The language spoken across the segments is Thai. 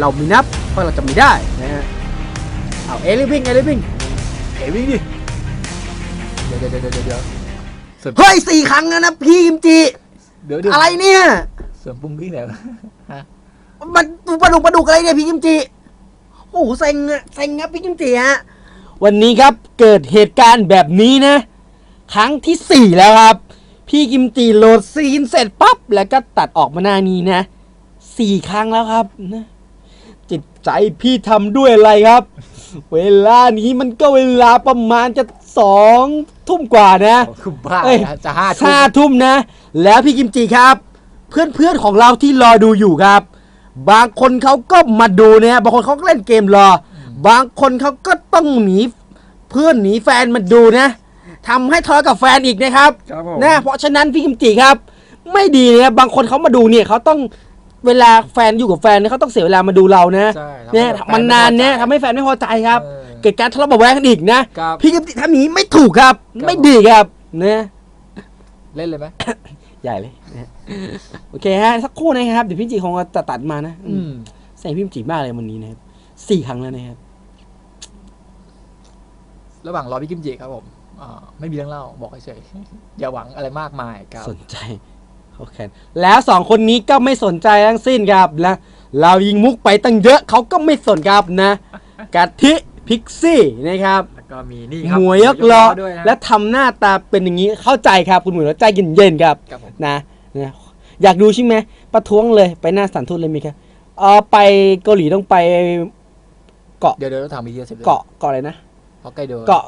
เรามีนับเพราะเราจะมีได้นะฮะเอาเอลิวิ่งเอลิวิ่งเอ๋วิ่งดิเดี๋ยวเดี๋ยวเดี๋ยวเดี๋ยวเดี๋ยวเสริมเฮ้ยสี่ครั้งแล้วนะพี่กิมจิเดี๋ยวเดี๋ยวอะไรเนี่ยเสริมปุ้งวิ่งแล้วมันปลาดุกปลาดุกอะไรเนี่ยพี่กิมจิโอ้โหเซ็งอะเซ็งครับพี่กิมจิฮะวันนี้ครับเกิดเหตุการณ์แบบนี้นะ ครั้งที่สี่แล้วครับ พี่กิมจิโหลดซีนเสร็จปั๊บแล้วก็ตัดออกมาหน้านี้นะสี่ครั้งแล้วครับนะจิต ใจพี่ทำด้วยอะไรครับ เวลานี้มันก็เวลาประมาณจะสองทุ่มกว่านะคือบ้าเอ้ยนะจะห้าทุ่มห้าทุ่มนะ แล้วพี่กิมจิครับ เพื่อนเพื่อนๆของเราที่รอดูอยู่ครับ บางคนเขาก็มาดูเนี่ยบางคนเขาก็เล่นเกมรอ บางคนเขาก็ต้องหนีเพื่อนหนีแฟนมาดูนะทำให้ทะเลาะกับแฟนอีกนะครับครับผมนะเพราะฉะนั้นพี่กิมจิครับ ไม่ดีนะบางคนเขามาดูเนี่ยเขาต้อง เวลาแฟนอยู่กับแฟนเนี่ยเขาต้องเสียเวลามาดูเรานะใช่ทำให้เนี่ยแฟนมันนานเนี่ยไม่พอใจทำให้แฟนไม่พอใจครับ เออเกิดการทะเลาะเบาะแว้งกันอีกนะ ครับพี่กิมจิทำอย่างนี้ไม่ถูกครับ ครับ ไม่ดีครับนะเล่นเลยไหมใหญ่เลยนะฮะโอเคฮะสักครู่นะครับเดี๋ยวพี่จีคงจะตัดมานะอืมใส่พี่จีมากเลยวันนี้นะครับสี่ครั้งแล้วนะครับ ระหว่างรอพี่กิมจิครับผมอ่าไม่มีเรื่องเล่าบอกเฉยๆอย่าหวังอะไรมากมายครับ สนใจ โอเคแล้วสองคนนี้ก็ไม่สนใจทั้งสิ้นครับนะเรายิงมุกไปตั้งเยอะเขาก็ไม่สนครับนะกะทิพิกซี่นะครับแล้วก็มีนี่คหรับมวยยกล้อด้วยนะ และทำหน้าตาเป็นอย่างนี้เข้าใจครับคุณหมวยแล้วใจเย็นๆครับครับผม นะนะอยากดูใช่ไหมประท้วงเลยไปหน้าสถานทูตเลยมีครับเออไปเกาหลีต้องไปเกาะเดี๋ยวเดี๋ยวเราถามมีเดียสิบเกาะเกาะอะไรนะ ฮอกไกโดเกาะ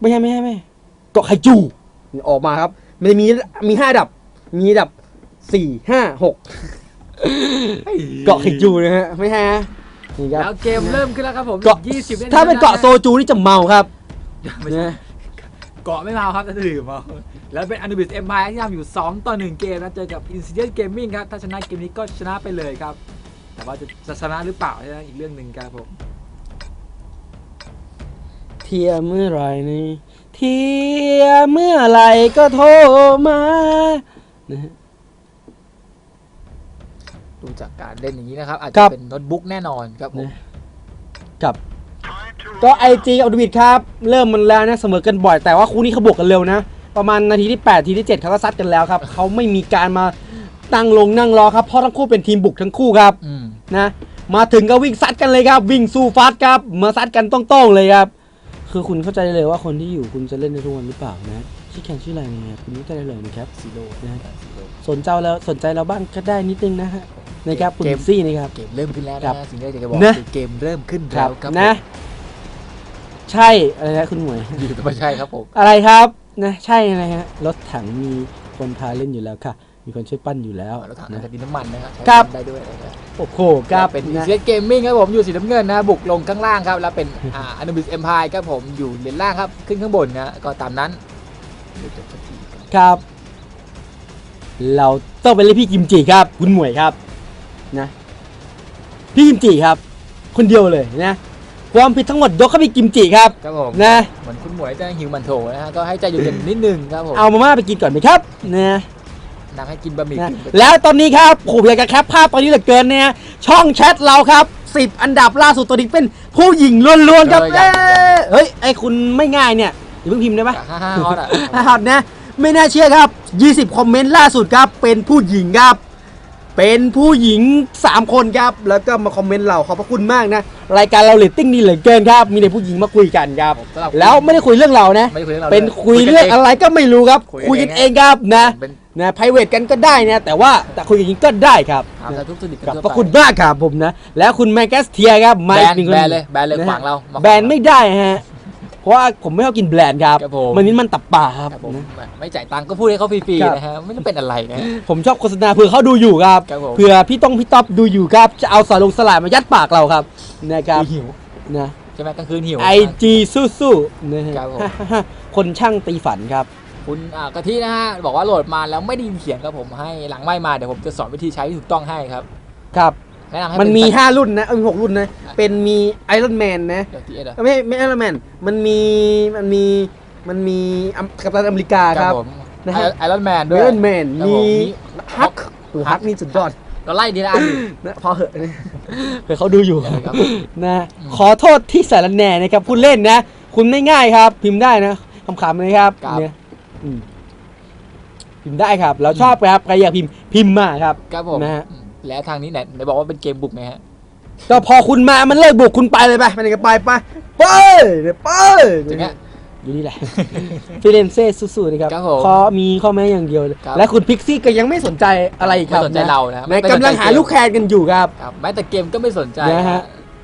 ไม่ใช่ไม่ใช่ไม่ใช่เกาะไคจู ออกมาครับ มันมีมีห้าดับ มีดับ สี่ห้าหกเกาะไคจูนะฮะไม่ใช่ฮะนี่ครับแล้วเกมเริ่มขึ้นแล้วครับผมเกาะยี่สิบถ้าเป็นเกาะโซจูนี่จะเมาครับไม่ใช่นะเกาะไม่เมาครับจะดื่มเอาแล้วเป็นอนุบิสเอ็มพายที่ทำอยู่ 2 ต่อ 1 เกมนะเจอกับ Insidious Gaming ครับ ถ้าชนะเกมนี้ก็ชนะไปเลยครับ แต่ว่าจะจะชนะหรือเปล่าใช่ไหมอีกเรื่องหนึ่งครับผมเทียเมื่อไหรนี่เทียเมื่อไหรก็โทรมานะฮะ ดูจากการเล่นอย่างนี้นะครับ อาจครัจะบ เป็นโน้ตบุ๊กแน่นอนครับผมนะกับก็ไอจีกับดวิดครับ เริ่มมันแล้วนะเสมอกันบ่อยแต่ว่าคู่นี้เขาบวกกันเร็วนะ ประมาณนาทีที่ 8 ทีที่ 7เขาก็ซัดกันแล้วครับ เขาไม่มีการมาตั้งลงนั่งรอครับเพราะทั้งคู่เป็นทีมบุกทั้งคู่ครับอืมนะมาถึงก็วิ่งซัดกันเลยครับ วิ่งสู้ฟัดครับ มาซัดกันต้องๆเลยครับ คือคุณเข้าใจได้เลยว่าคนที่อยู่คุณจะเล่นในทุกวันหรือเปล่านะชื่อแข่งชื่ออะไรเนี่ยคุณเข้าใจได้เลยนะครับ ซีโร่นะซีโร่สนใจแล้วสนใจเราบ้างก็ได้นิดนึงนะฮะ นะครับคุณเกม ซี่นะครับ เกมเริ่มขึ้นแล้วครันะบฮะสิ่งที่อยากจะบอกนะ คือเกมเริ่มขึ้นครัแล้บวครับนะ ใช่อะไรนะคุณหมวย ผมอยู่แต่ไม่ใช่ครับผม อะไรครับนะใช่อะไรฮะรถถังมีคนพาเล่นอยู่แล้วค่ะ มีคนช่วยปั้นอยู่แล้วแล้วถังนะ จะดินน้ำมันนะครับใช้ครับได้ด้วยนะครับโอ้โหครับเป็นนะเซียเกมมิ่งครับผมอยู่สีน้ำเงินนะบุกลงข้างล่างครับ แล้วเป็นอ่าอนุบิสเอ็มพายครับผมอยู่เลนล่างครับ ขึ้นข้างบนนะก็ตามนั้นเดี๋ยวจบสักทีครับ ครับ เราต้องไปเล่นพี่กิมจิครับ คุณหมวยครับ นะพี่กิมจิครับ คนเดียวเลยนะความผิดทั้งหมดยกให้พี่กิมจิครับครับผมนะเหมือนคุณหมวยจะหิวมันโถนะฮะก็ให้ใจเย็นๆนิดนึงครับผมเอามาม่าไปกินก่อนไหมครับนะนั่งให้กินบะหมี่นะกึ่งไปแล้วตอนนี้ครับผมอยากจะแคปภาพตอนนี้เหลือเกินเนี่ยช่องแชทเราครับ10อันดับล่าสุดตัวนี้เป็นผู้หญิงล้วนๆครับเออยังเอ้ยเฮ้ยไอคุณไม่ง่ายเนี่ยอย่าเพิ่งพิมพ์ได้ปะฮ่าฮ่าฮอตอะนะครับนะไม่น่าเชื่อครับ 20 คอมเมนต์ล่าสุดครับเป็นผู้หญิงครับ เป็นผู้หญิง 3 คนครับ แล้วก็มาคอมเมนต์เราขอบพระคุณมากนะ รายการเราเรตติ้งดีเหลือเกินครับ มีแต่ผู้หญิงมาคุยกันครับผมสำหรับแล้วไม่ได้คุยเรื่องเรานะ ไม่ได้คุยเรื่องเราเป็นลยคุยเรื่องอะไรก็ไม่รู้ครับ คุคุยยกักันนเอเองงครับนะเป็นนะ private กันก็ได้นะ แต่ว่าแต่คุยกันอย่างนี้ก็ได้ครับถามแต่ทุกสุดิบกันขอบทั่วพระไปคุณมากครับผมนะ แล้วคุณแมกแกสเทียครับแบมานอีกหนึ่งคนแบนเลยแบนเลยะฮะขวางเรามาแบนไม่ได้ฮะ เพราะว่าผมไม่ชอบกินแบรนด์ครับครับผมมันนี้มันตับป่าครับ ครับผมนะไม่จ่ายตังค์ก็พูดให้เขาฟรีครับ ๆนะฮะไม่ต้องเป็นอะไรนะฮะผมชอบโฆษณาเผื่อเขาดูอยู่ครับครับผม เผื่อพี่ต้องพี่ต๊อบดูอยู่ครับ จะเอาสารลงสลายมายัดปากเราครับนะครับหิวนะใช่ไหมกลางคืนหิว ไอจีสู้ๆนะฮะครับผม คนช่างตีฝันครับ คุณอ่ากะทินะฮะบอกว่าโหลดมาแล้วไม่ได้ยินเสียงครับผมให้หลังไม่มาเดี๋ยวผมจะสอนวิธีใช้ที่ถูกต้องให้ครับ ครับ แนะนำให้มันมีเป็5รุ่นนะเออมีหกรุ่นนะ เป็นมีไอรอนแมนนะเดี๋ยวที่เอ็ดอะไม่ไม่ไอรอนแมนมันมีมันมีมันมีอัมกัปตันอเมริกาครับผมนะไอฮะไอรอนแมนไอด้วยรอนแมนครับมีผมมีฮักโอ้ฮักนี่สุดยอดเราไล่ดีละอันนะพอเหอะนะเผื่อเขาดูอยู่ครับนะขอโทษที่สารแหน่นะครับคุณเล่นนะ คุณไม่ง่ายครับ พิมพ์ได้นะคำขำๆเลยครับครับ เนี่ยอืมพิมพ์ได้ครับ เราชอบครับใครอยากพิมพ์พิมพ์มาครับ ครับผมนะฮะ อืม แล้วทางนี้ไหนไหนบอกว่าเป็นเกมบุกไงฮะก็พอคุณมามันเลิกบุกคุณไปเลยไปไปไหนก็ไปไปไปเดี๋ยวไปถึงเนี้ยอยู่นี่แหละฟิเรนเซ่สู้ๆนะครับครับผมขอมีข้อแม้อย่างเดียวครับและคุณพิกซี่ก็ยังไม่สนใจอะไรอีกครับไม่สนใจเรานะในกำลังหาลูกแคนกันอยู่ครับ ครับแม้แต่เกมก็ไม่สนใจนะฮะ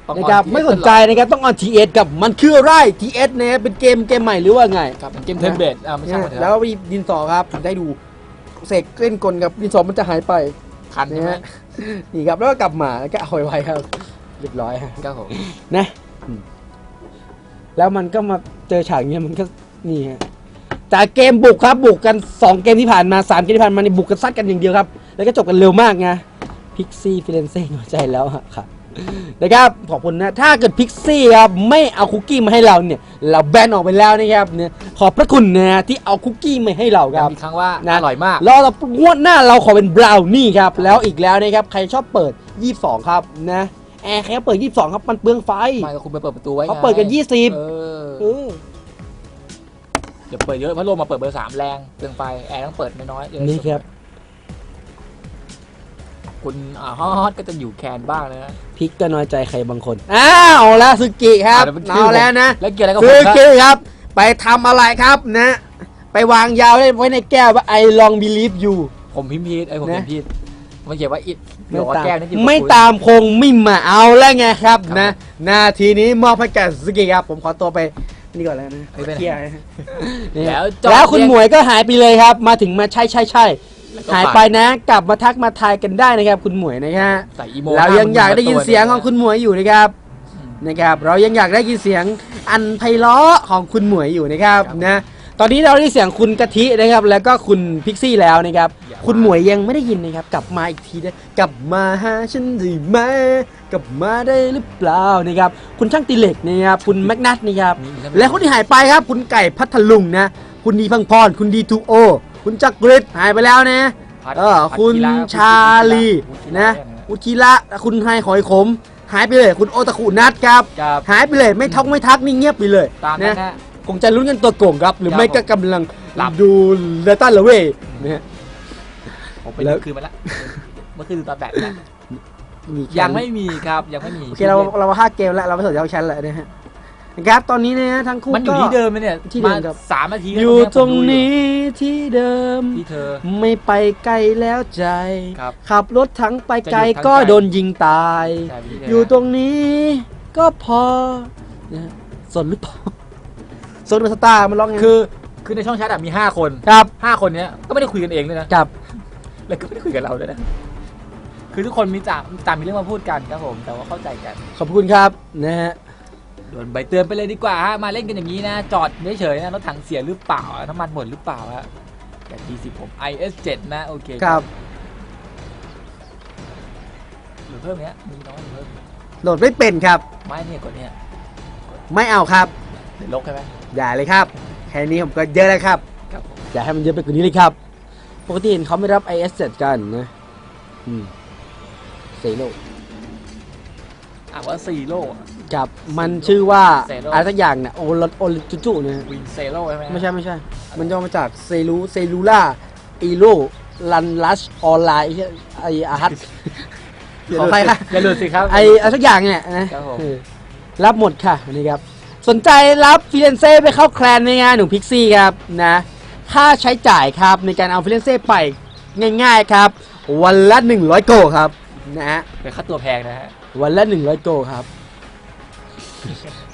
ต้องนะครับออนไม่สนใจนะครับต้องออนทีเอสกับมันคืออะไรทีเอสนะครับเป็นเกมเกมใหม่หรือว่าไงครับเป็นเกมเทิร์นเบสอ่าไม่ใช่หมดแล้วมีดินสอครับผมได้ดูเสกเล่นกลกับดินสอมันจะหายไป คันใช่นะไหมฮะนี่ครับแล้วก็กลับมาแล้วก็เอาไว้ครับเรียบร้อยฮะครับผมนะอืมแล้วมันก็มาเจอฉากเนี้ยมันก็นี่ฮะจากเกมบุกครับบุกกัน 2 เกมที่ผ่านมา 3 เกมที่ผ่านมานี่บุกกันซัดกันอย่างเดียวครับ แล้วก็จบกันเร็วมากไงพิกซี่ฟิเรนเซ่หัวใจแล้วอะครับ นะครับขอบคุณนะ ถ้าเกิดพิกซี่ครับไม่เอาคุกกี้มาให้เราเนี่ย เราแบนออกไปแล้วนะครับเนี่ยขอบพระคุณนะที่เอาคุกกี้มาให้เราครับมีครั้งว่านะอร่อยมากแล้วเรางวดหน้าเราขอเป็นบราวนี่ครับ แล้วอีกแล้วนะครับ ใครชอบเปิด 22 ครับนะแอร์ใครชอบเปิด 22 ครับ มันเปลืองไฟ ไม่ก็คุณไปเปิดประตูไว้ไงเขาเปิดกัน 20เออเออเดี๋ยวเปิดเยอะพัดลมมาเปิดเบอร์สามแรงเปลืองไฟแอร์ต้องเปิดน้อยๆจะได้นี่ครับ คุณอ่าฮอตก็จะอยู่แคนบ้างนะฮะพริกก็น้อยใจใครบางคนอ้าวแล้วสึกิครับอ่าเดี๋ยวมันชื่อเอาแล้วนะแล้วเกี่ยวอะไรกับคืผอมครับคือครับ ไปทำอะไรครับนะ ไปวางยาวไว้ในแก้วว่า I long believe you ผมพิมพ์ผิดไอ้ยผมนะพิมพ์ผิดมันเขียนว่าอิดไม่บอกว่าตามแก้วนั่นจิตไม่คุณตามคงไม่มาเอาแล้วไงครับครับนะนาทีนี้มอบให้กับสึกิครับ ผมขอตัวไปนี่ก่อนแล้วนะไปไปไหนเคลียร์นี่แล้วจอดแล้วคุณเรียงหมวยก็หายไปเลยครับ มาถึงมาใช่ใช่ใช่แล้วก็ หายไปนะ กลับมาทักมาทายกันได้นะครับ คุณหมวยนะฮะใส่อีโมเรายังอยากได้ยินเสียงของคุณหมวยอยู่นะครับอืมนะครับ เรายังอยากได้ยินเสียงอันไพเราะของคุณหมวยอยู่นะครับครับนะตอนนี้เราได้เสียงคุณกะทินะครับ แล้วก็คุณพิกซี่แล้วนะครับอย่าคุณหมวยยังไม่ได้ยินนะครับ กลับมาอีกทีนะกลับมาหาฉันได้ไหมกลับมาได้หรือเปล่านะครับ คุณช่างตีเหล็กนะครับคุณแมกนัทนะครับมีอีกและคนที่หายไปครับ คุณไก่พัทลุงนะ คุณดีพังพรคุณดีทูโอ คุณจักรฤทธิ์หายไปแล้วนะพัดเออพัดคุณกีฬชาลีพัดกีฬานะพัดกีฬาอุคิระคุณไฮหอยขม หายไปเลย คุณโอตะคุนัทครับครับหายไปเลยไม่ทักไม่ทักนี่เงียบไปเลยตามนั้นนะนะคงจะลุ้นกันตัวโก่งครับ หรือครับไม่ก็กำลังหลับดูเลตันเลเวนะฮะผมไปแล้วดูคืนมาแล้วเมื่อคืนดูตอนแบตนะมีแค่ยังไม่มีครับยังไม่มีโอเคเราเราห้าเกมแล้วเราไม่สนใจเอาแชนแล้วนะฮะ นะครับตอนนี้นะฮะทั้งคู่มันอยู่ก็ ที่เดิมไหมเนี่ยที่เดิมมาครับสามนาทีแล้วอยู่ตรงผมดูนี้ที่เดิม ที่เธอ ไม่ไปไกลแล้วใจ ครับขับรถทั้งไปไกลจะหยุดทั้งก็ใจโดนยิงตาย ใช่พี่เธอยู่ตรงนี้ก็พอนะฮะสนหรือเปล่าสนกับสตาร์มันร้องไงคือคือในช่องแชทอะมีห้าคนครับห้าคนเนี้ยก็ไม่ได้คุยกันเองเลยนะ ครับ แล้วก็ไม่ได้คุยกับเราด้วยนะ คือทุกคนมีต่างต่างมีเรื่องมาพูดกันครับผม แต่ว่าเข้าใจกัน ขอบคุณครับนะฮะ โดนใบเตือนไปเลยดีกว่าฮะมาเล่นกันอย่างนี้นะ จอดเฉยๆนะรถถังเสียหรือเปล่าน้ำมันหมดหรือเปล่าฮะแต่ G10 ผม IS7 นะโอเคครับหรือเพิ่มเนี้ยมีน้อยหรือเพิ่มโหลดไม่เป็นครับ ไม่เนี่ยกดเนี่ยไม่เอาครับเดี๋ยวลบใช่ไหมอย่าเลยครับแค่นี้ผมก็เยอะแล้วครับครับผมอย่าให้มันเยอะไปกว่านี้เลยครับ ปกติเห็นเขาไม่รับ IS 7 กันนะอืมเซโลอ่านว่าซีโร่กับมันชื่อว่า Zero อะไรสักอย่างเนี่ยโอลโอลจุจุเนี่ยวินเซโร่ใช่ไหมไม่ใช่ไม่ใช่ มันย่อมาจากเซลูเซลูล่าอีโลลันลัชออนไลน์ไออาร์ตขออภัยค่ะ อย่าหลุดสิครับ ไออะไรสักอย่างเนี่ยนะครับผม เออรับหมดค่ะนี่ครับ สนใจรับฟิเลนเซ่ไปเข้าแคลนในงานหนูพิกซี่ครับนะค่าใช้จ่ายครับในการเอาฟิเลนเซ่ไปง่าย ๆครับ วันละ 100 โกครับนะฮะเป็นค่าตัวแพงนะฮะ วันละ100โกครับ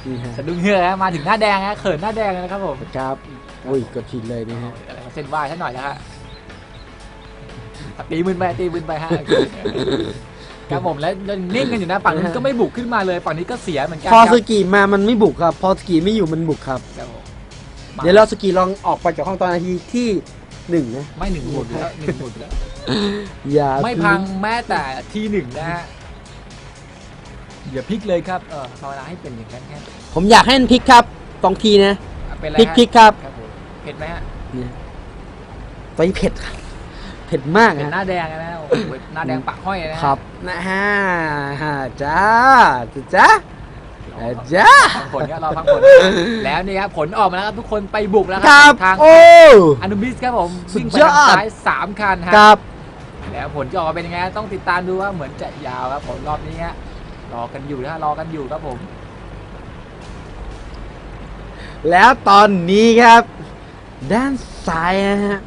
นี่ฮะสะดุ้งเฮือกนะมาถึงหน้าแดงนะเขินหน้าแดงเลยนะครับผมครับอุ้ยกดผิดเลยนี่ฮะอะไรมาเส้นไหว้ท่านหน่อยแล้วฮะตีมืนไปตีมืนไปฮะครับผมแล้วแล้วนิ่งกันอยู่นะฝั่งนู้นก็ไม่บุกขึ้นมาเลยฝั่งนี้ก็เสียเหมือนกันพอครับสกีมามันไม่บุกครับ พอสกีไม่อยู่มันบุกครับครับผมเดี๋ยวเราสกีลองออกไปจากห้องตอนนาทีที่หนึ่งนะไม่หนึ่งบุกแล้วหนึ่งบุกแล้วอย่าไม่พังแม้แต่ทีหนึ่งนะฮะ อย่าพลิกเลยครับเออภาวนาให้เป็นอย่างนั้นแค่ผมอยากให้มันพลิกครับสองทีนะเป็นไรพลิกฮะพลิกครับครับผมเผ็ดไหมฮะเนี่ยตอนนี้เผ็ดครับเผ็ผ็ดมากเป็นหฮะน้าแดงเลยนะโอ้โหหน้าแดงปากห้อยเลยนะครับนะฮะจ้าจ้าจ้าฟังผลครับรอฟังผลแล้วนี่ครับผลออกมาแล้วครับทุกคนไปบุกแล้วคครัรับบทางโอ้อนุบิสครับผมสุดวิ่งไปยอดทางซ้ายสามคันฮะครับแล้วผลจะออกมาเป็นยังไงต้องติดตามดูว่าเหมือนจะยาวครับผลรอบนี้ฮะ รอกันอยู่นะฮะรอกันอยู่ครับผม แล้วตอนนี้ครับ ด้านซ้ายนะฮะ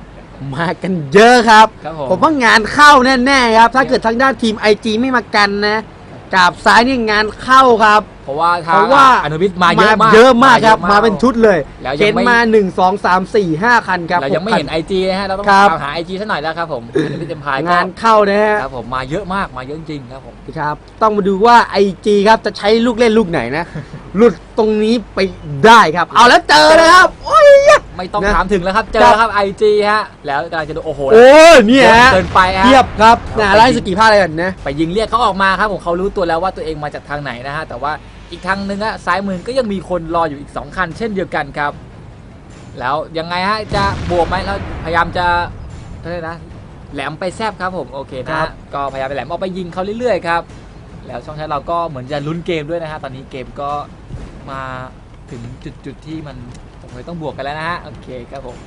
มากันเยอะครับ ครับผม ผมว่างานเข้าแน่ๆครับ ถ้าเกิดทางด้านทีม IG ไม่มากันนะกราบซ้ายนี่งานเข้าครับ เพราะว่าทาเพงราะว่าอนุบิสมาเยอะมากเยอะมากครับยอะมาเป็นชุดเลยแล้วยังเข็นไม่มา1 2 3 4 5คันครับเรายังไม่หกคัเห็นไอจีนะฮะเราต้องครับ ตามหาไอจีซะหน่อยแล้วครับผมอนุบิสเอ็มพายงานเข้านะฮะครับผมมาเยอะมากมาเยอะจริงครับผม ครับ ต้องมาดูว่า IG ครับจะใช้ลูกเล่นลูกไหนนะ หลุดตรงนี้ไปได้ครับ เอาแล้วเจอนะครับ โอ้ย ไม่ต้องนะถามถึงแล้วครับเจครัอบครับไอจีฮะแล้วกำลังจะดูโอ้โหโอ้ยเนี่ยฮะเกินไปฮะ เทียบครับแล้วนะไปไล่ยิงสกีผ้าอะไรกันนะ ไปยิงเรียกเขาออกมาครับผมเขารู้ตัวแล้วว่าตัวเองมาจากทางไหนนะฮะแต่ว่า อีกทางหนึงอะซ้ายมือก็ยังมีคนรออยู่อีก 2 คัน เช่นเดียวกันครับ แล้วยังไงฮะจะบวกไหมแล้วพยายามจะเท่าไหร่นะแหลมไปแซบครับผมโอเคนะครัฮะบก็พยายามไปแหลมเอาไปยิงเขาเรื่อยๆครับแล้วช่องแชทเราก็เหมือนจะลุ้นเกมด้วยนะฮะตอนนี้เกมก็มาถึงจุดๆที่มันผมเลยต้องบวกกันแล้วนะฮะโอเคครับผม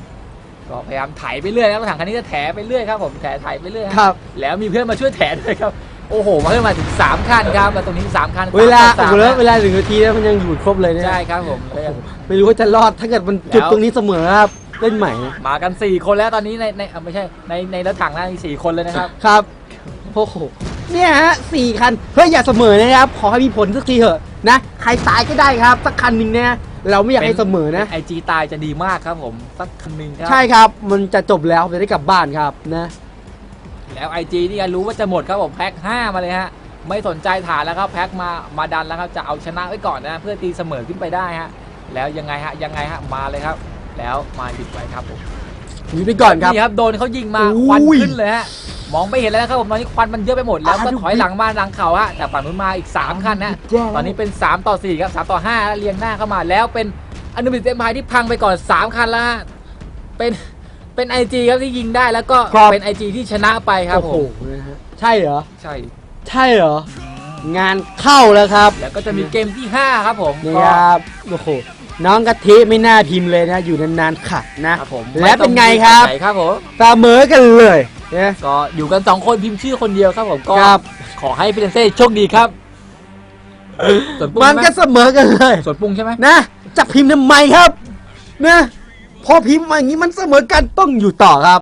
ก็พยายามไถไปเรื่อยนะครับรถถังคันนี้จะแถไปเรื่อยครับผมแถไถไปเรื่อยฮะครับ แล้วมีเพื่อนมาช่วยแถด้วยครับ โอ้โหมาเพิ่มมาถึง3คันครับแล้วตรงนี้3คันเวลาสามโอ้ต่อโหสามแล้วเวลาหนึ่งนาทีแล้วมันยังอยู่ครบเลยเนี่ยใช่ครับผมเลยไม่รู้ว่าจะรอดถ้าเกิดมันจุดแล้ว ตรงนี้เสมอครับเล่นใหม่นะมากัน 4 คนแล้วตอนนี้ในในอะไม่ใช่ในในรถถังนะมีสี่คนเลยนะครับ ครับโอ้โหเนี่ยฮะสี่คันเฮ้ยอย่าเสมอนะครับขอให้มีผลสักทีเถอะนะใครตายก็ได้ครับสักคันหนึ่งเนี่ยเราไม่อยากให้เสมอนะ ไอจีตายจะดีมากครับผม สักคันหนึ่งครัใช่ครับ มันจะจบแล้วจะได้กลับบ้านครับนะ แล้วไอจีนี่ก็รู้ว่าจะหมดครับผมแพ็ค5มาเลยฮะไม่สนใจฐานแล้วครับแพ็คมามาดันแล้วครับจะเอาชนะไว้ก่อนนะเพื่อตีเสมอขึ้นไปได้ฮะแล้วยังไงฮะยังไงฮะมาเลยครับ แล้วมาหยุดไว้ครับผมหนีไปก่อนครับนี่ครับโดนเขายิงมาอุ้ยควันขึ้นเลยฮะมองไม่เห็นแล้วนะครับผมตอนนี้ควันมันเยอะไปหมดแล้วอ่าก็ดูถอยหลังมาหลังเขาฮะแต่ฝั่งนู้นมาอีก 3 คันนะแย่ตอนนี้เป็น 3 ต่อ 4 ครับ 3 ต่อ5แล้วเรียงหน้าเข้ามาแล้วเป็นอนุบิสเอ็มพายที่พังไปก่อน 3 คันแล้วฮะเป็น เป็นไอจีครับที่ยิงได้แล้วก็ครับ เป็นไอจีที่ชนะไปครับโอ้ผโหมนะฮะใช่เหรอ ใช่ ใช่เหรอ งานเข้าแล้วครับแล้วก็จะมีเกมที่ 5 ครับผมนี่ก็ ครับโอ้โหน้องกะทิไม่น่าพิมพ์เลยนะ อยู่นานๆขัดนะ ครับผมและเป็นไงครับ ม่ต้องมีใครับผมเสมอกันเลยนะ ก็อยู่กัน 2 คนพิมพ์ชื่อคนเดียวครับผมก็ครับ ขอให้พี่เดนเซ่โชคดีครับ ส่วนปุ้งมันใช่ไหมก็เสมอกันเลย ส่วนปุ้งใช่ไหมนะจะพิมพ์ทำไมครับ นะ พอพิมพ์มาอย่างนี้มันเสมอกันต้องอยู่ต่อครับ